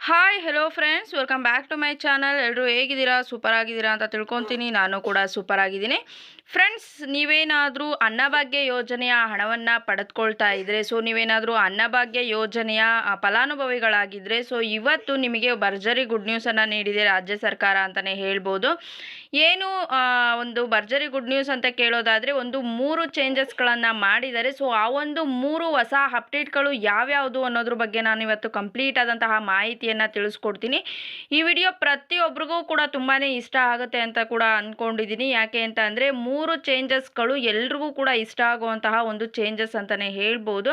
Hi hello friends welcome back to my channel ಎಲ್ಲರೂ ಹೇಗಿದ್ದೀರಾ? Super ಆಗಿದ್ದೀರಾ ಅಂತ ತಿಳ್ಕೊತೀನಿ. ನಾನು ಕೂಡ ಸೂಪರ್ ಆಗಿದ್ದೀನಿ ಫ್ರೆಂಡ್ಸ್ ನೀವೇನಾದರೂ ಅನ್ನಭಾಗ್ಯ ಯೋಜನೆಯ ಹಣವನ್ನು ಪಡೆದುಕೊಳ್ತಾ ಇದ್ದರೆ ಸೊ ನೀವೇನಾದರೂ ಅನ್ನಭಾಗ್ಯ ಯೋಜನೆಯ ಫಲಾನುಭವಿಗಳಾಗಿದ್ದರೆ ಸೊ ಇವತ್ತು ನಿಮಗೆ ಭರ್ಜರಿ ಗುಡ್ ನ್ಯೂಸನ್ನು ನೀಡಿದೆ ರಾಜ್ಯ ಸರ್ಕಾರ ಅಂತಲೇ ಹೇಳ್ಬೋದು. ಏನು ಒಂದು ಭರ್ಜರಿ ಗುಡ್ ನ್ಯೂಸ್ ಅಂತ ಕೇಳೋದಾದರೆ, ಒಂದು ಮೂರು ಚೇಂಜಸ್ಗಳನ್ನು ಮಾಡಿದ್ದಾರೆ ಸೊ ಆ ಒಂದು ಮೂರು ಹೊಸ ಅಪ್ಡೇಟ್ಗಳು ಯಾವ್ಯಾವುದು ಅನ್ನೋದ್ರ ಬಗ್ಗೆ ನಾನು ಇವತ್ತು ಕಂಪ್ಲೀಟ್ ಆದಂತಹ ಮಾಹಿತಿಯನ್ನು ತಿಳಿಸ್ಕೊಡ್ತೀನಿ. ಈ ವಿಡಿಯೋ ಪ್ರತಿಯೊಬ್ಬರಿಗೂ ಕೂಡ ತುಂಬಾ ಇಷ್ಟ ಆಗುತ್ತೆ ಅಂತ ಕೂಡ ಅಂದ್ಕೊಂಡಿದ್ದೀನಿ ಯಾಕೆ ಅಂತ ಅಂದರೆ ಮೂರು ಚೇಂಜಸ್ಗಳು ಎಲ್ರಿಗೂ ಕೂಡ ಇಷ್ಟ ಆಗುವಂತಹ ಒಂದು ಚೇಂಜಸ್ ಅಂತಲೇ ಹೇಳ್ಬೋದು.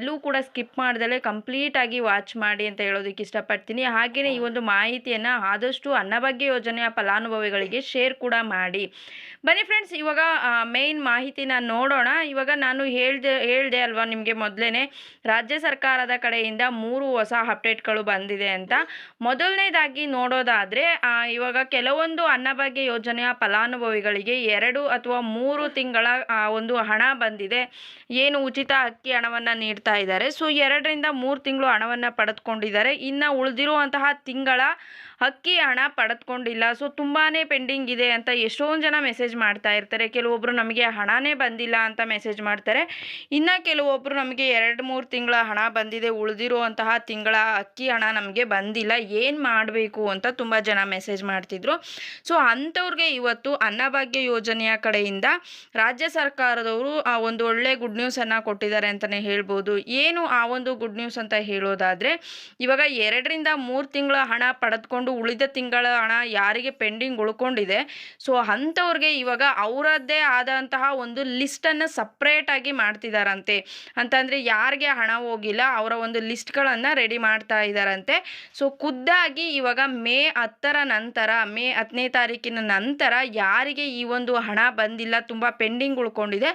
ಎಲ್ಲೂ ಕೂಡ ಸ್ಕಿಪ್ ಮಾಡ್ದಲೇ ಕಂಪ್ಲೀಟಾಗಿ ವಾಚ್ ಮಾಡಿ ಅಂತ ಹೇಳೋದಕ್ಕೆ ಇಷ್ಟಪಡ್ತೀನಿ. ಹಾಗೆಯೇ ಈ ಒಂದು ಮಾಹಿತಿಯನ್ನು ಆದಷ್ಟು ಅನ್ನಭಾಗ್ಯ ಯೋಜನೆಯ ಫಲಾನುಭವಿಗಳಿಗೆ ಶೇರ್ ಕೂಡ ಮಾಡಿ. ಬನ್ನಿ ಫ್ರೆಂಡ್ಸ್ ಇವಾಗ ಮೇನ್ ಮಾಹಿತಿನ ನೋಡೋಣ. ಇವಾಗ ನಾನು ಹೇಳ್ದೆ ಹೇಳ್ದೆ ಅಲ್ವಾ ನಿಮಗೆ ಮೊದಲೇ ರಾಜ್ಯ ಸರ್ಕಾರದ ಕಡೆಯಿಂದ ಮೂರು ಹೊಸ ಅಪ್ಡೇಟ್ಗಳು ಬಂದಿದೆ ಅಂತ. ಮೊದಲನೇದಾಗಿ ನೋಡೋದಾದರೆ ಇವಾಗ ಕೆಲವೊಂದು ಅನ್ನಭಾಗ್ಯ ಯೋಜನೆಯ ಫಲಾನುಭವಿಗಳಿಗೆ ಎರಡು ಅಥವಾ ಮೂರು ತಿಂಗಳ ಒಂದು ಹಣ ಬಂದಿದೆ. ಏನು ಉಚಿತ ಅಕ್ಕಿ ಹಣವನ್ನು ನೀಡ್ತಾ ಇದ್ದಾರೆ. ಸೊ ಎರಡರಿಂದ ಮೂರು ತಿಂಗಳು ಹಣವನ್ನು ಪಡೆದುಕೊಂಡಿದ್ದಾರೆ. ಇನ್ನು ಉಳಿದಿರುವಂತಹ ತಿಂಗಳ ಅಕ್ಕಿ ಹಣ ಪಡೆದುಕೊಂಡಿಲ್ಲ. ಸೊ ತುಂಬಾ ಪೆಂಡಿಂಗ್ ಇದೆ ಅಂತ ಎಷ್ಟೊಂದು ಜನ ಮೆಸೇಜ್ ಮಾಡ್ತಾ ಇರ್ತಾರೆ. ಕೆಲವೊಬ್ಬರು ನಮಗೆ ಹಣನೇ ಬಂದಿಲ್ಲ ಅಂತ ಮೆಸೇಜ್ ಮಾಡ್ತಾರೆ. ಇನ್ನು ಕೆಲವೊಬ್ಬರು ನಮಗೆ ಎರಡು ಮೂರು ತಿಂಗಳ ಹಣ ಬಂದಿದೆ. ಉಳಿದಿರುವಂತಹ ತಿಂಗಳ ಅಕ್ಕಿ ಹಣ ನಮಗೆ ಬಂದಿಲ್ಲ. ಏನು ಮಾಡಬೇಕು ಅಂತ ತುಂಬ ಜನ ಮೆಸೇಜ್ ಮಾಡ್ತಿದ್ರು. ಸೊ ಅಂಥವ್ರಿಗೆ ಇವತ್ತು ಅನ್ನಭಾಗ್ಯ ಯೋಜನೆಯ ಕಡೆಯಿಂದ ರಾಜ್ಯ ಸರ್ಕಾರದವರು ಒಂದು ಒಳ್ಳೆ ಗುಡ್ ನ್ಯೂಸನ್ನು ಕೊಟ್ಟಿದ್ದಾರೆ ಅಂತಲೇ ಹೇಳ್ಬೋದು. ಏನು ಆ ಒಂದು ಗುಡ್ ನ್ಯೂಸ್ ಅಂತ ಹೇಳೋದಾದರೆ, ಇವಾಗ ಎರಡರಿಂದ ಮೂರು ತಿಂಗಳ ಹಣ ಪಡೆದುಕೊಂಡು ಉಳಿದ ತಿಂಗಳ ಹಣ ಯಾರಿಗೆ ಪೆಂಡಿಂಗ್ ಉಳ್ಕೊಂಡಿದೆ ಸೊ ಅಂಥವ್ರಿಗೆ ಇವಾಗ ಅವರದ್ದೇ ಆದಂತಹ ಒಂದು ಲಿಸ್ಟನ್ನು ಸಪ್ರೇಟಾಗಿ ಮಾಡ್ತಿದ್ದಾರಂತೆ ಅಂತಂದರೆ ಯಾರಿಗೆ ಹಣ ಹೋಗಿಲ್ಲ, ಅವರ ಒಂದು ಲಿಸ್ಟ್ಗಳನ್ನು ರೆಡಿ ಮಾಡ್ತಾ ಇದ್ದಾರಂತೆ ಸೊ ಖುದ್ದಾಗಿ ಇವಾಗ ಮೇ ಹತ್ತರ ನಂತರ, ಮೇ ಹತ್ತನೇ ತಾರೀಕಿನ ನಂತರ ಯಾರಿಗೆ ಈ ಒಂದು ಹಣ ಬಂದಿಲ್ಲ, ತುಂಬ ಪೆಂಡಿಂಗ್ ಉಳ್ಕೊಂಡಿದೆ,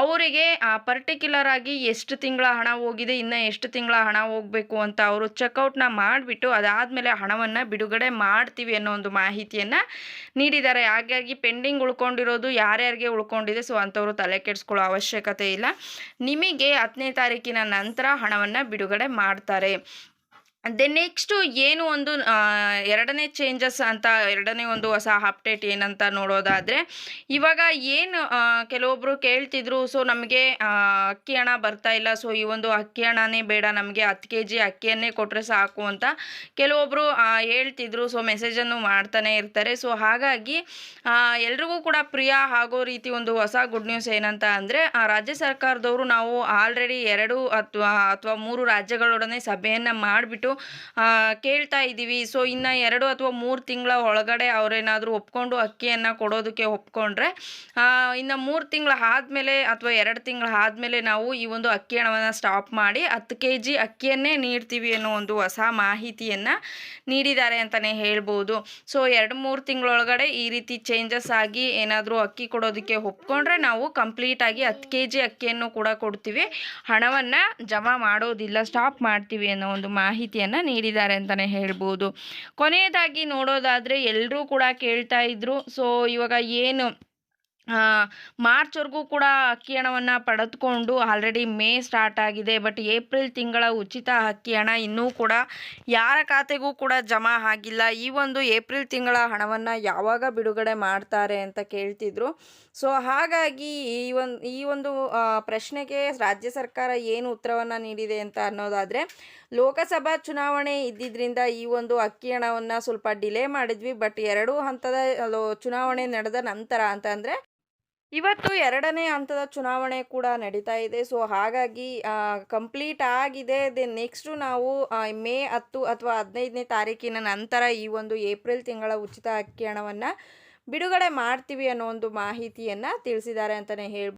ಅವರಿಗೆ ಪರ್ಟಿಕ್ಯುಲರ್ ಆಗಿ ಎಷ್ಟು ತಿಂಗಳ ಹಣ ಹೋಗಿದೆ, ಇನ್ನು ಎಷ್ಟು ತಿಂಗಳ ಹಣ ಹೋಗಬೇಕು ಅಂತ ಅವರು ಚೆಕ್ಔಟ್ನ ಮಾಡಿಬಿಟ್ಟು ಅದಾದಮೇಲೆ ಹಣವನ್ನು ಬಿಡುಗಡೆ ಮಾಡ್ತೀವಿ ಅನ್ನೋ ಒಂದು ಮಾಹಿತಿಯನ್ನು ನೀಡಿದ್ದಾರೆ. ಹಾಗಾಗಿ ಪೆಂಡಿಂಗ್ ಉಳ್ಕೊಂಡಿರೋದು ಯಾರ್ಯಾರಿಗೆ ಉಳ್ಕೊಂಡಿದೆ ಸೊ ಅಂಥವರು ತಲೆ ಕೆಡಿಸ್ಕೊಳ್ಳೋ ಅವಶ್ಯಕತೆ ಇಲ್ಲ. ನಿಮಗೆ ಹತ್ತನೇ ತಾರೀಕಿನ ನಂತರ ಹಣವನ್ನು ಬಿಡುಗಡೆ ಮಾಡ್ತಾರೆ. ದೆನ್ ನೆಕ್ಸ್ಟು ಏನು ಒಂದು ಎರಡನೇ ಚೇಂಜಸ್ ಅಂತ, ಎರಡನೇ ಒಂದು ಹೊಸ ಅಪ್ಡೇಟ್ ಏನಂತ ನೋಡೋದಾದರೆ, ಇವಾಗ ಏನು ಕೆಲವೊಬ್ಬರು ಕೇಳ್ತಿದ್ರು ಸೊ ನಮಗೆ ಅಕ್ಕಿ ಹಣ ಬರ್ತಾ ಇಲ್ಲ ಸೊ ಈ ಒಂದು ಅಕ್ಕಿ ಹಣನೇ ಬೇಡ, ನಮಗೆ ಹತ್ತು ಕೆ ಜಿ ಅಕ್ಕಿಯನ್ನೇ ಕೊಟ್ಟರೆ ಸಾಕು ಅಂತ ಕೆಲವೊಬ್ಬರು ಹೇಳ್ತಿದ್ರು ಸೊ ಮೆಸೇಜನ್ನು ಮಾಡ್ತಾನೆ ಇರ್ತಾರೆ. ಸೊ ಹಾಗಾಗಿ ಎಲ್ರಿಗೂ ಕೂಡ ಪ್ರಿಯ ಆಗೋ ರೀತಿ ಒಂದು ಹೊಸ ಗುಡ್ ನ್ಯೂಸ್ ಏನಂತ ಅಂದರೆ ರಾಜ್ಯ ಸರ್ಕಾರದವರು ನಾವು ಆಲ್ರೆಡಿ ಎರಡು ಅಥವಾ ಅಥವಾ ಮೂರು ರಾಜ್ಯಗಳೊಡನೆ ಸಭೆಯನ್ನು ಮಾಡಿಬಿಟ್ಟು ಕೇಳ್ತಾ ಇದ್ದೀವಿ. ಸೊ ಇನ್ನು ಎರಡು ಅಥವಾ ಮೂರು ತಿಂಗಳ ಒಳಗಡೆ ಅವರೇನಾದರೂ ಒಪ್ಕೊಂಡು ಅಕ್ಕಿಯನ್ನು ಕೊಡೋದಕ್ಕೆ ಒಪ್ಕೊಂಡ್ರೆ ಇನ್ನು ಮೂರು ತಿಂಗಳ ಆದಮೇಲೆ ಅಥವಾ ಎರಡು ತಿಂಗಳ ಆದಮೇಲೆ ನಾವು ಈ ಒಂದು ಅಕ್ಕಿ ಹಣವನ್ನು ಸ್ಟಾಪ್ ಮಾಡಿ ಹತ್ತು ಕೆ ಜಿ ಅಕ್ಕಿಯನ್ನೇ ನೀಡ್ತೀವಿ ಅನ್ನೋ ಒಂದು ಹೊಸ ಮಾಹಿತಿಯನ್ನು ನೀಡಿದ್ದಾರೆ ಅಂತಲೇ ಹೇಳ್ಬೋದು. ಸೊ ಎರಡು ಮೂರು ತಿಂಗಳೊಳಗಡೆ ಈ ರೀತಿ ಚೇಂಜಸ್ ಆಗಿ ಏನಾದರೂ ಅಕ್ಕಿ ಕೊಡೋದಕ್ಕೆ ಒಪ್ಕೊಂಡ್ರೆ ನಾವು ಕಂಪ್ಲೀಟಾಗಿ ಹತ್ತು ಕೆ ಜಿ ಅಕ್ಕಿಯನ್ನು ಕೂಡ ಕೊಡ್ತೀವಿ. ಹಣವನ್ನು ಜಮಾ ಮಾಡೋದಿಲ್ಲ ಸ್ಟಾಪ್ ಮಾಡ್ತೀವಿ ಅನ್ನೋ ಒಂದು ಮಾಹಿತಿಯನ್ನು ನೀಡಿದ್ದಾರೆ ಅಂತಲೇ ಹೇಳ್ಬೋದು. ಕೊನೆಯದಾಗಿ ನೋಡೋದಾದರೆ ಎಲ್ಲರೂ ಕೂಡ ಕೇಳ್ತಾ ಇದ್ರು. ಸೊ ಇವಾಗ ಏನು ಮಾರ್ಚ್ವರೆಗೂ ಕೂಡ ಅಕ್ಕಿ ಹಣವನ್ನು ಪಡೆದುಕೊಂಡು ಆಲ್ರೆಡಿ ಮೇ ಸ್ಟಾರ್ಟ್ ಆಗಿದೆ. ಬಟ್ ಏಪ್ರಿಲ್ ತಿಂಗಳ ಉಚಿತ ಅಕ್ಕಿ ಹಣ ಇನ್ನೂ ಕೂಡ ಯಾರ ಖಾತೆಗೂ ಕೂಡ ಜಮಾ ಆಗಿಲ್ಲ. ಈ ಒಂದು ಏಪ್ರಿಲ್ ತಿಂಗಳ ಹಣವನ್ನು ಯಾವಾಗ ಬಿಡುಗಡೆ ಮಾಡ್ತಾರೆ ಅಂತ ಕೇಳ್ತಿದ್ರು. ಸೊ ಹಾಗಾಗಿ ಈ ಒಂದು ಈ ಒಂದು ಪ್ರಶ್ನೆಗೆ ರಾಜ್ಯ ಸರ್ಕಾರ ಏನು ಉತ್ತರವನ್ನು ನೀಡಿದೆ ಅಂತ ಅನ್ನೋದಾದರೆ, ಲೋಕಸಭಾ ಚುನಾವಣೆ ಇದ್ದಿದ್ದರಿಂದ ಈ ಒಂದು ಅಕ್ಕಿ ಹಣವನ್ನು ಸ್ವಲ್ಪ ಡಿಲೇ ಮಾಡಿದ್ವಿ. ಬಟ್ ಎರಡೂ ಹಂತದ ಚುನಾವಣೆ ನಡೆದ ನಂತರ ಅಂತಂದರೆ ಇವತ್ತು ಎರಡನೇ ಹಂತದ ಚುನಾವಣೆ ಕೂಡ ನಡೀತಾ ಇದೆ. ಸೊ ಹಾಗಾಗಿ ಕಂಪ್ಲೀಟ್ ಆಗಿದೆ. ದೆನ್ ನೆಕ್ಸ್ಟು ನಾವು ಮೇ ಹತ್ತು ಅಥವಾ ಹದಿನೈದನೇ ತಾರೀಕಿನ ನಂತರ ಈ ಒಂದು ಏಪ್ರಿಲ್ ತಿಂಗಳ ಉಚಿತ ಅಕ್ಕಿ ಹಣವನ್ನು ಬಿಡುಗಡೆ ಮಾಡ್ತೀವಿ ಅನ್ನೋ ಒಂದು ಮಾಹಿತಿಯನ್ನು ತಿಳಿಸಿದ್ದಾರೆ ಅಂತಲೇ ಹೇಳ್ಬೋದು